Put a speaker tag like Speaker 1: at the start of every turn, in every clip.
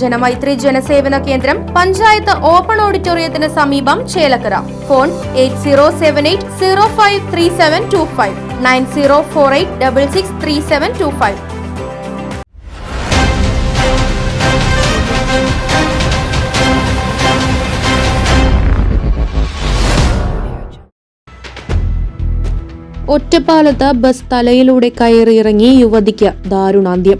Speaker 1: ജനമൈത്രി ജനസേവന കേന്ദ്രം പഞ്ചായത്ത് ഓപ്പൺ ഓഡിറ്റോറിയത്തിന് സമീപം Chelakkara. Phone eight zero seven eight zero five three seven two five. Nine zero four eight double six three seven two five. ഒറ്റപ്പാലത്ത് bus തലയിലൂടെ കയറിയിറങ്ങി യുവതിക്ക് ദാരുണാന്ത്യം.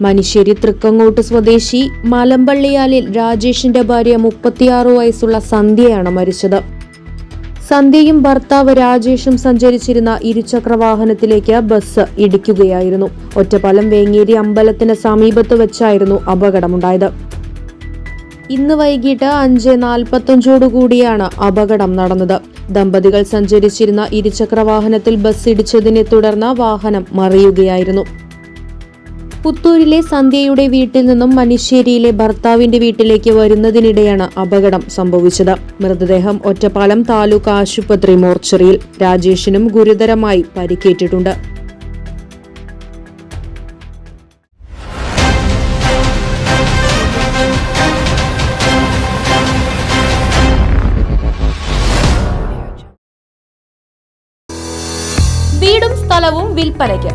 Speaker 1: മനുഷ്യരി തൃക്കങ്ങോട്ട് സ്വദേശി മലമ്പള്ളിയാലിൽ രാജേഷിന്റെ ഭാര്യ മുപ്പത്തിയാറ് വയസ്സുള്ള സന്ധ്യയാണ് മരിച്ചത്. സന്ധ്യയും ഭർത്താവ് രാജേഷും സഞ്ചരിച്ചിരുന്ന ഇരുചക്ര വാഹനത്തിലേക്ക് ബസ് ഇടിക്കുകയായിരുന്നു. ഒറ്റപ്പാലം വേങ്ങേരി അമ്പലത്തിന് സമീപത്ത് വെച്ചായിരുന്നു അപകടമുണ്ടായത്. ഇന്ന് വൈകിട്ട് അഞ്ച് നാൽപ്പത്തഞ്ചോടുകൂടിയാണ് അപകടം നടന്നത്. ദമ്പതികൾ സഞ്ചരിച്ചിരുന്ന ഇരുചക്ര വാഹനത്തിൽ ബസ് ഇടിച്ചതിനെ തുടർന്ന് വാഹനം മറിയുകയായിരുന്നു. പുത്തൂരിലെ സന്ധ്യയുടെ വീട്ടിൽ നിന്നും മനുശ്ശേരിയിലെ ഭർത്താവിന്റെ വീട്ടിലേക്ക് വരുന്നതിനിടെയാണ് അപകടം സംഭവിച്ചത്. മൃതദേഹം ഒറ്റപ്പാലം താലൂക്ക് ആശുപത്രി മോർച്ചറിയിൽ രാജേഷിനും ഗുരുതരമായി പരിക്കേറ്റിട്ടുണ്ട്. വീടും സ്ഥലവും വിൽപ്പനയ്ക്ക്.